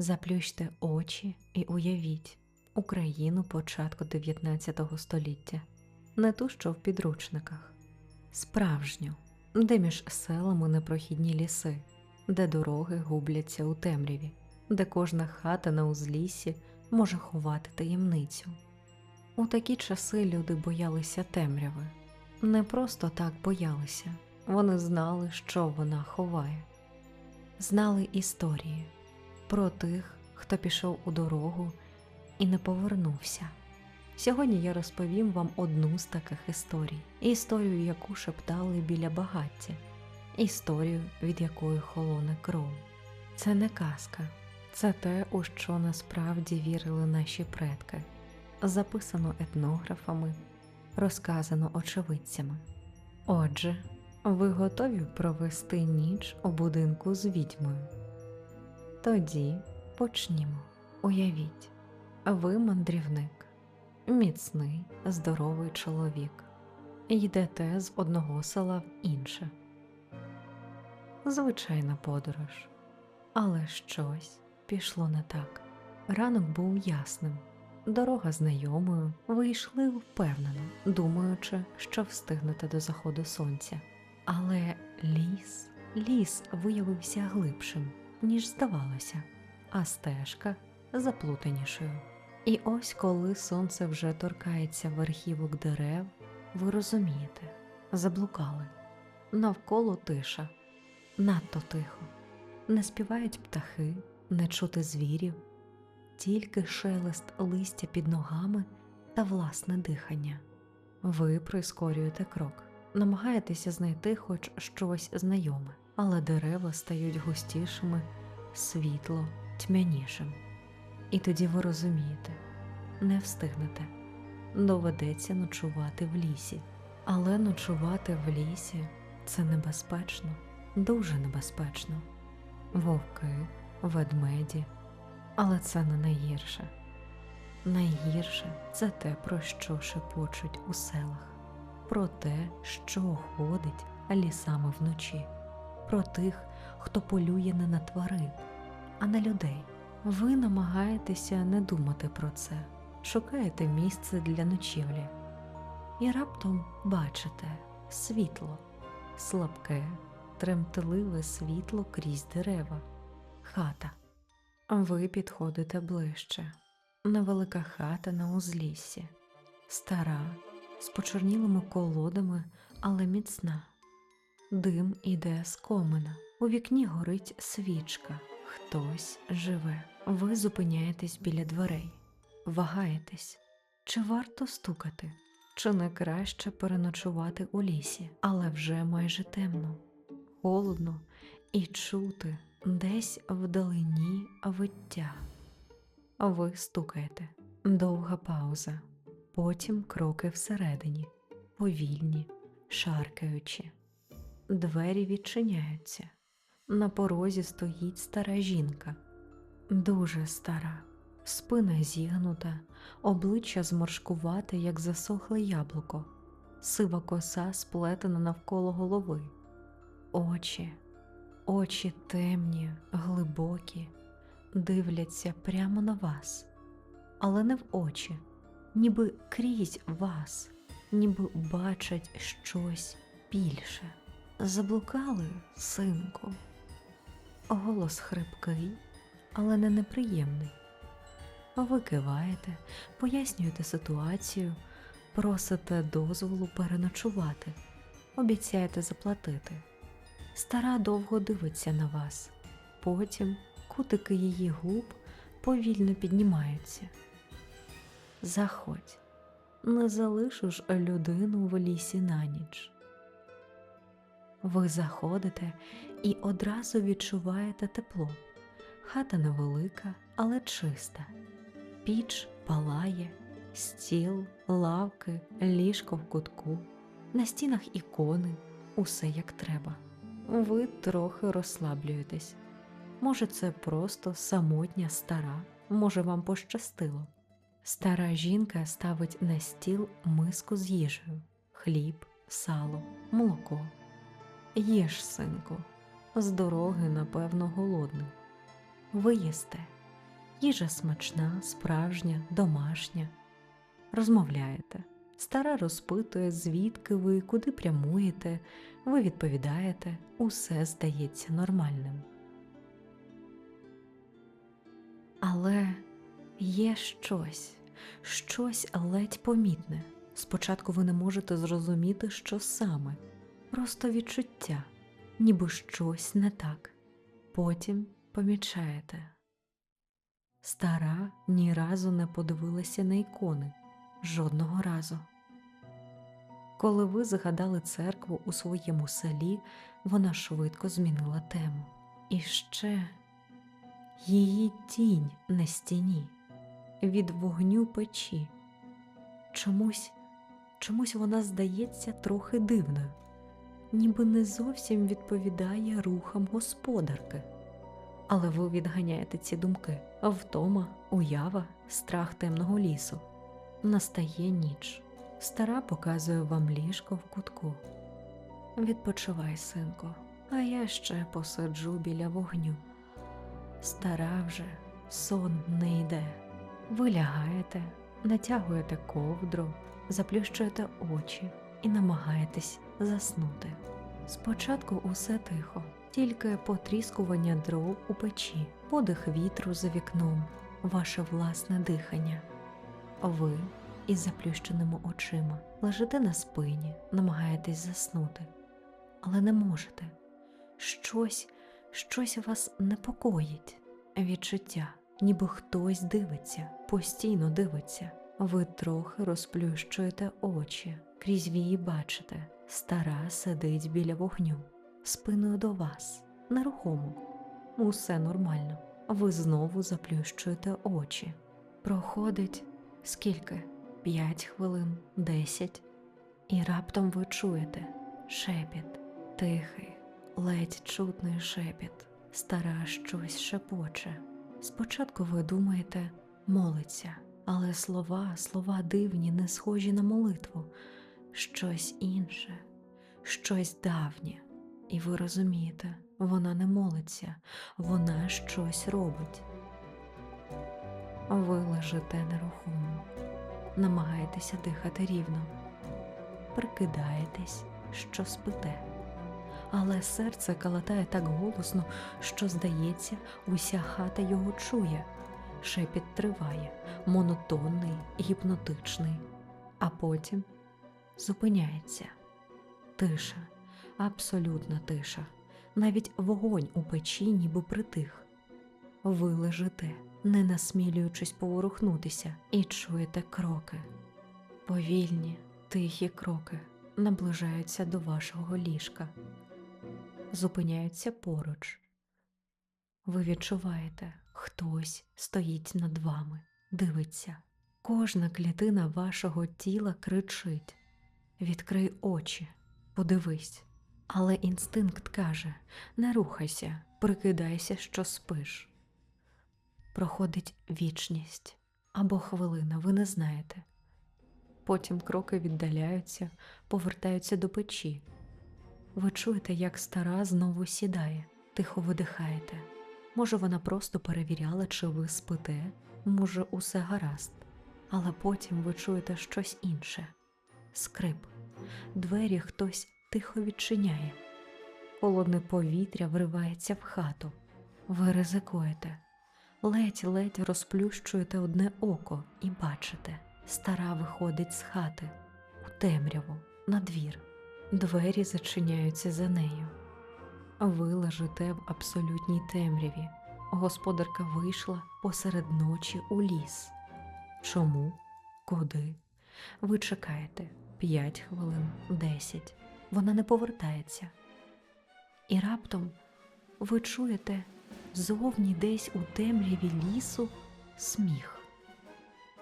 Заплющте очі і уявіть Україну початку 19 століття, не ту, що в підручниках, справжню, де між селами непрохідні ліси, де дороги губляться у темряві, де кожна хата на узліссі може ховати таємницю. У такі часи люди боялися темряви. Не просто так боялися, вони знали, що вона ховає, знали історії про тих, хто пішов у дорогу і не повернувся. Сьогодні я розповім вам одну з таких історій, історію, яку шептали біля багаття, історію, від якої холоне кров. Це не казка, це те, у що насправді вірили наші предки, записано етнографами, розказано очевидцями. Отже, ви готові провести ніч у будинку з відьмою? Тоді почнімо. Уявіть, ви мандрівник, міцний, здоровий чоловік. Йдете з одного села в інше. Звичайна подорож. Але щось пішло не так. Ранок був ясним, дорога знайомою, ви йшли впевнено, думаючи, що встигнете до заходу сонця. Але ліс, ліс виявився глибшим, ніж здавалося, а стежка заплутанішою. І ось коли сонце вже торкається верхівок дерев, ви розумієте, заблукали. Навколо тиша, надто тихо. Не співають птахи, не чути звірів, тільки шелест листя під ногами та власне дихання. Ви прискорюєте крок, намагаєтеся знайти хоч щось знайоме, але дерева стають густішими, світло тьмянішим. І тоді ви розумієте, не встигнете, доведеться ночувати в лісі. Але ночувати в лісі це небезпечно, дуже небезпечно. Вовки, ведмеді, але це не найгірше. Найгірше це те, про що шепочуть у селах, про те, що ходить лісами вночі, про тих, хто полює не на тварин, а на людей. Ви намагаєтеся не думати про це, шукаєте місце для ночівлі. І раптом бачите світло, слабке, тремтливе світло крізь дерева, хата. Ви підходите ближче. Невелика хата на узліссі, стара, з почорнілими колодами, але міцна. Дим іде з комина. У вікні горить свічка. Хтось живе. Ви зупиняєтесь біля дверей, вагаєтесь, чи варто стукати, чи не краще переночувати у лісі, але вже майже темно, холодно і чути десь вдалині виття. Ви стукаєте, довга пауза, потім кроки всередині, повільні, шаркаючи. Двері відчиняються. На порозі стоїть стара жінка, дуже стара, спина зігнута, обличчя зморшкувате, як засохле яблуко, сива коса сплетена навколо голови, очі, очі темні, глибокі, дивляться прямо на вас, але не в очі, ніби крізь вас, ніби бачать щось більше. Заблукали, синку. Голос хрипкий, але не неприємний. Ви киваєте, пояснюєте ситуацію, просите дозволу переночувати, обіцяєте заплатити. Стара довго дивиться на вас, потім кутики її губ повільно піднімаються. Заходь, не залишу ж людину в лісі на ніч. Ви заходите і одразу відчуваєте тепло. Хата невелика, але чиста. Піч палає, стіл, лавки, ліжко в кутку, на стінах ікони, усе як треба. Ви трохи розслаблюєтесь. Може, це просто самотня стара, може, вам пощастило. Стара жінка ставить на стіл миску з їжею, хліб, сало, молоко. Їж, синку, з дороги, напевно, голодний. Ви їсте, Їжа смачна, справжня, домашня. Розмовляєте. Стара розпитує, звідки ви, куди прямуєте, ви відповідаєте, усе здається нормальним. Але є щось, щось ледь помітне. Спочатку ви не можете зрозуміти, що саме, просто відчуття, ніби щось не так. Потім помічаєте. Стара ні разу не подивилася на ікони, жодного разу. Коли ви згадали церкву у своєму селі, вона швидко змінила тему. І ще її тінь на стіні від вогню печі. Чомусь, чомусь вона здається трохи дивною, ніби не зовсім відповідає рухам господарки. Але ви відганяєте ці думки втома, уява, страх темного лісу. Настає ніч. Стара показує вам ліжко в кутку. Відпочивай, синку, а я ще посиджу біля вогню. Стара вже сон не йде. Ви лягаєте, натягуєте ковдру, заплющуєте очі і намагаєтесь заснути. Спочатку усе тихо, тільки потріскування дров у печі, подих вітру за вікном, ваше власне дихання. Ви із заплющеними очима лежите на спині, намагаєтесь заснути, але не можете. Щось, щось вас непокоїть, відчуття, ніби хтось дивиться, постійно дивиться. Ви трохи розплющуєте очі, крізь вії бачите, стара сидить біля вогню, спиною до вас, нерухомо. Усе нормально. Ви знову заплющуєте очі. Проходить скільки? П'ять хвилин, десять. І раптом ви чуєте шепіт, тихий, ледь чутний шепіт, стара щось шепоче. Спочатку ви думаєте, молиться, але слова, слова дивні, не схожі на молитву, щось інше, щось давнє. І ви розумієте, вона не молиться, вона щось робить. Ви лежите нерухомо, намагаєтеся дихати рівно, прикидаєтесь, що спите, але серце калатає так голосно, що, здається, уся хата його чує. Шепіт триває, монотонний, гіпнотичний, а потім зупиняється. Тиша, абсолютна тиша, навіть вогонь у печі ніби притих. Ви лежите, не насмілюючись поворухнутися, і чуєте кроки. Повільні, тихі кроки наближаються до вашого ліжка, зупиняються поруч. Ви відчуваєте, хтось стоїть над вами, дивиться. Кожна клітина вашого тіла кричить: Відкрий очі, подивись. Але інстинкт каже: не рухайся, прикидайся, що спиш. Проходить вічність або хвилина, ви не знаєте. Потім кроки віддаляються, повертаються до печі. Ви чуєте, як стара знову сідає, тихо видихаєте. Може, вона просто перевіряла, чи ви спите, може, усе гаразд, але потім ви чуєте щось інше скрип, двері хтось тихо відчиняє. Холодне повітря вривається в хату. Ви ризикуєте, ледь-ледь розплющуєте одне око і бачите, стара виходить з хати у темряву, на двір. Двері зачиняються за нею. Ви лежите в абсолютній темряві. Господарка вийшла посеред ночі у ліс. Чому? Куди? Ви чекаєте п'ять хвилин, десять. Вона не повертається. І раптом ви чуєте зовні десь у темряві лісу сміх.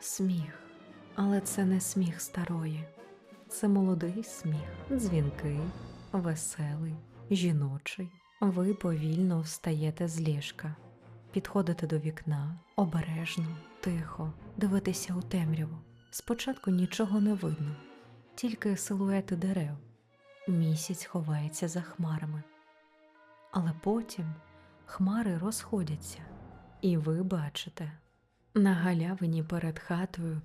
Сміх. Але це не сміх старої, це молодий сміх, дзвінкий, веселий, жіночий. Ви повільно встаєте з ліжка, підходите до вікна, обережно, тихо, дивитеся у темряву. Спочатку нічого не видно, тільки силуети дерев. Місяць ховається за хмарами. Але потім хмари розходяться, І ви бачите, на галявині перед хатою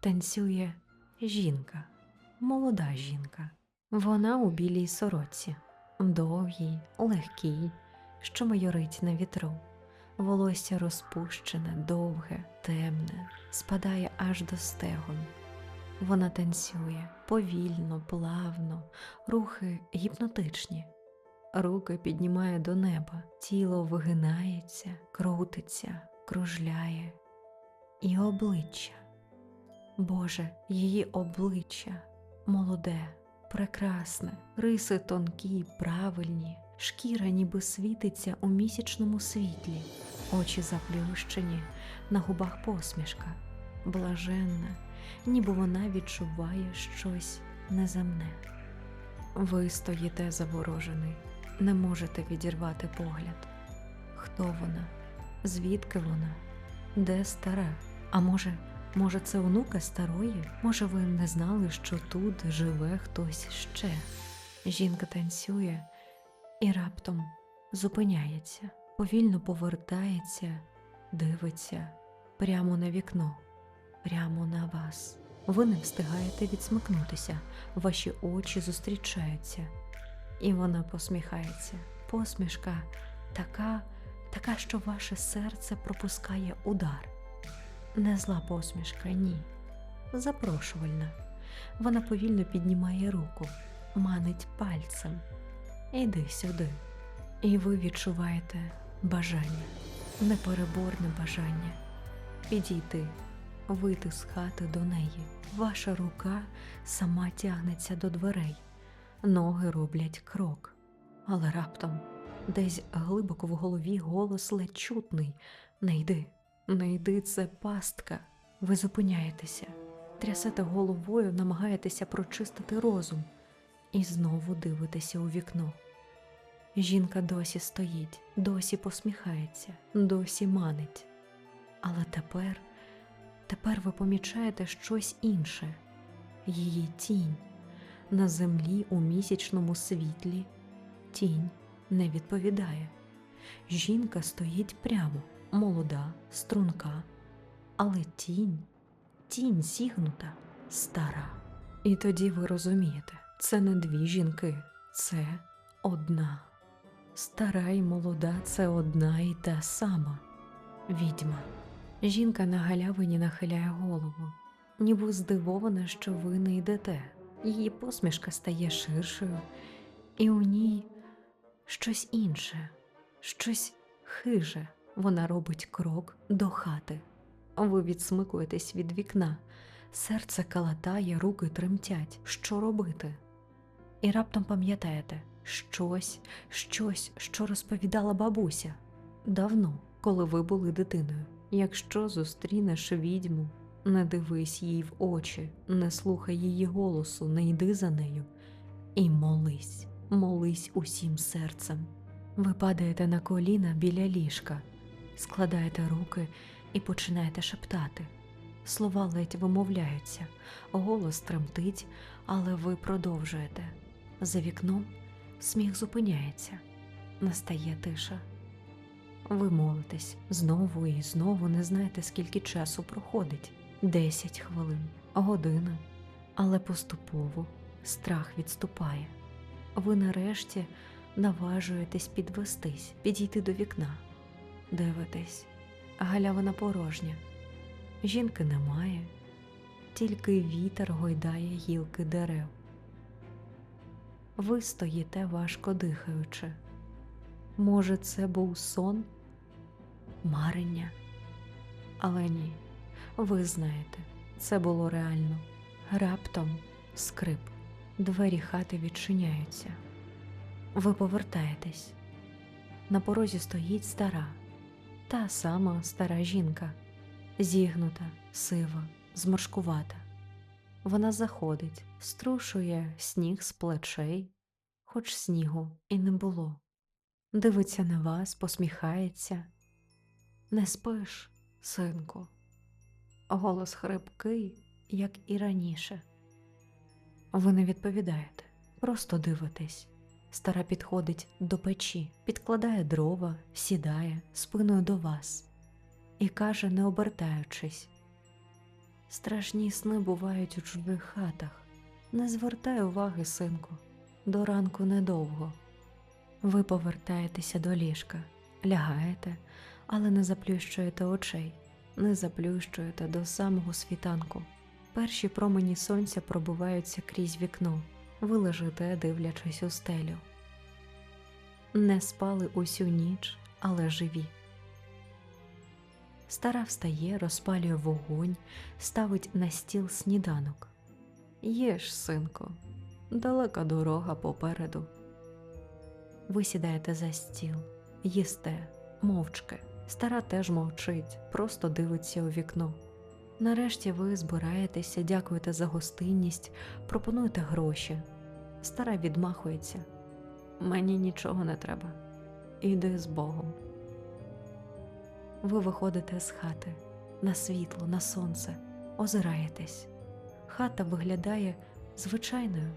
танцює жінка, молода жінка. Вона у білій сорочці, довгій, легкій, що майорить на вітру. Волосся розпущене, довге, темне, спадає аж до стегон. Вона танцює повільно, плавно, рухи гіпнотичні. Руки піднімає до неба, тіло вигинається, крутиться, кружляє. І обличчя. Боже, її обличчя молоде, прекрасне, риси тонкі, правильні, шкіра ніби світиться у місячному світлі, очі заплющені, на губах посмішка, блаженна, ніби вона відчуває щось неземне. Ви стоїте заворожений, не можете відірвати погляд. Хто вона? Звідки вона? Де стара? А може, може, це онука старої? Може, ви не знали, що тут живе хтось ще? Жінка танцює і раптом зупиняється, повільно повертається, дивиться прямо на вікно, прямо на вас. Ви не встигаєте відсмикнутися, ваші очі зустрічаються, і вона посміхається. Посмішка така, така, що ваше серце пропускає удар. Не зла посмішка, ні. Запрошувальна. Вона повільно піднімає руку, манить пальцем. Іди сюди. І ви відчуваєте бажання, непереборне бажання підійти, вийти з хати до неї. Ваша рука сама тягнеться до дверей, ноги роблять крок, але раптом десь глибоко в голові голос ледь чутний Не йди, не йди, це пастка. Ви зупиняєтеся, трясете головою, намагаєтеся прочистити розум і знову дивитеся у вікно. Жінка досі стоїть, досі посміхається, досі манить. Але тепер, тепер ви помічаєте щось інше її тінь на землі у місячному світлі. Тінь не відповідає. Жінка стоїть прямо, молода, струнка, але тінь, тінь зігнута, стара. І тоді ви розумієте, це не дві жінки, це одна. Стара і молода це одна і та сама відьма. Жінка на галявині нахиляє голову, ніби здивована, що ви не йдете. Її посмішка стає ширшою, і у ній щось інше, щось хиже. Вона робить крок до хати. Ви відсмикуєтесь від вікна, серце калатає, руки тремтять. Що робити? І раптом пам'ятаєте щось, щось, що розповідала бабуся давно, коли ви були дитиною. Якщо зустрінеш відьму, не дивись їй в очі, не слухай її голосу, не йди за нею і молись, молись усім серцем. Ви падаєте на коліна біля ліжка, складаєте руки і починаєте шептати. Слова ледь вимовляються, голос тремтить, але ви продовжуєте. За вікном сміх зупиняється, настає тиша. Ви молитесь знову і знову не знаєте, скільки часу проходить десять хвилин, година, але поступово страх відступає. Ви нарешті наважуєтесь підвестись, підійти до вікна, дивитесь, галявина порожня. Жінки немає, тільки вітер гойдає гілки дерев. Ви стоїте важко дихаючи. Може, це був сон, марення? Але ні, ви знаєте, це було реально. Раптом скрип, двері хати відчиняються. Ви повертаєтесь. На порозі стоїть стара, та сама стара жінка, зігнута, сива, зморшкувата. Вона заходить, струшує сніг з плечей, хоч снігу і не було. Дивиться на вас, посміхається. Не спиш, синку. Голос хрипкий, як і раніше. Ви не відповідаєте, просто дивитесь. Стара підходить до печі, підкладає дрова, сідає спиною до вас. і каже, не обертаючись. Страшні сни бувають у чужих хатах. Не звертай уваги, синку, до ранку недовго. Ви повертаєтеся до ліжка, лягаєте, але не заплющуєте очей, не заплющуєте до самого світанку. Перші промені сонця пробиваються крізь вікно, ви лежите, дивлячись у стелю. Не спали усю ніч, але живі. Стара встає, розпалює вогонь, ставить на стіл сніданок. Їж, синку, далека дорога попереду. Ви сідаєте за стіл, їсте, мовчки. Стара теж мовчить, просто дивиться у вікно. Нарешті ви збираєтеся, дякуєте за гостинність, пропонуєте гроші. Стара відмахується. Мені нічого не треба. Іди з Богом. Ви виходите з хати на світло, на сонце, озираєтесь. Хата виглядає звичайною,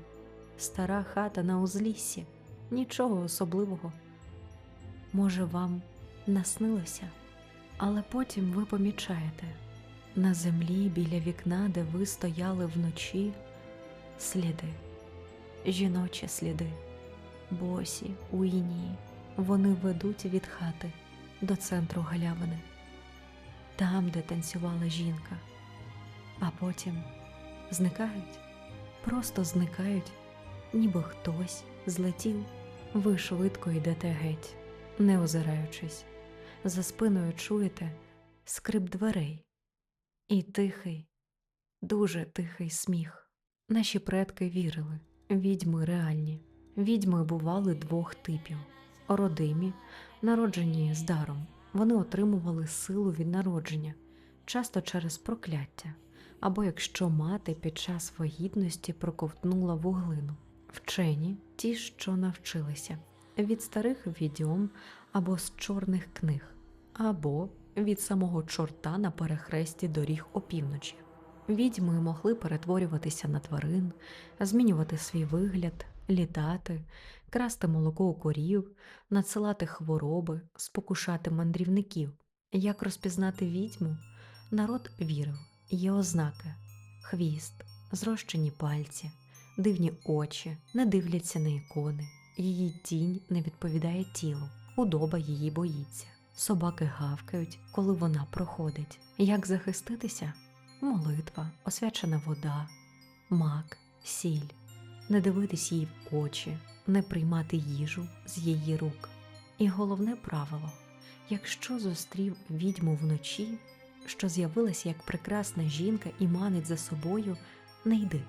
стара хата на узліссі, нічого особливого. Може, вам наснилося, але потім ви помічаєте на землі біля вікна, де ви стояли вночі, сліди, жіночі сліди, босі у інії. Вони ведуть від хати до центру галявини, там, де танцювала жінка, а потім зникають, просто зникають, ніби хтось злетів. Ви швидко йдете геть, не озираючись. За спиною чуєте скрип дверей і тихий, дуже тихий сміх. Наші предки вірили, відьми реальні. Відьми бували двох типів родимі, народжені з даром. Вони отримували силу від народження, часто через прокляття, або якщо мати під час вагітності проковтнула вуглину. Вчені ті, що навчилися від старих відьом або з чорних книг, або від самого чорта на перехресті доріг опівночі. Відьми могли перетворюватися на тварин, змінювати свій вигляд, літати, красти молоко у корів, надсилати хвороби, спокушати мандрівників. Як розпізнати відьму? Народ вірив, є ознаки: хвіст, зрощені пальці, дивні очі, не дивляться на ікони, її тінь не відповідає тілу, худоба її боїться. Собаки гавкають, коли вона проходить. Як захиститися? Молитва, освячена вода, мак, сіль, не дивитись їй в очі, не приймати їжу з її рук. І головне правило: якщо зустрів відьму вночі, що з'явилася як прекрасна жінка і манить за собою, не йди,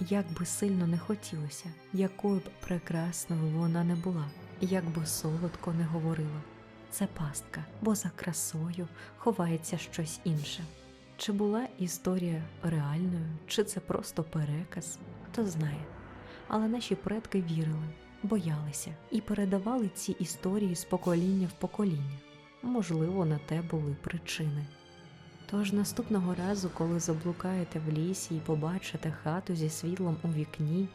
як би сильно не хотілося, якою б прекрасною вона не була, як би солодко не говорила. Це пастка, бо за красою ховається щось інше. Чи була історія реальною, чи це просто переказ, хто знає. Але наші предки вірили, боялися і передавали ці історії з покоління в покоління. Можливо, на те були причини. Тож наступного разу, коли заблукаєте в лісі і побачите хату зі світлом у вікні,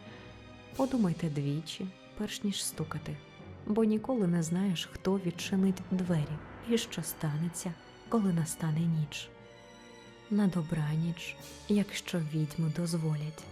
подумайте двічі, перш ніж стукати, бо ніколи не знаєш, хто відчинить двері і що станеться, коли настане ніч. На добраніч, якщо відьми дозволять.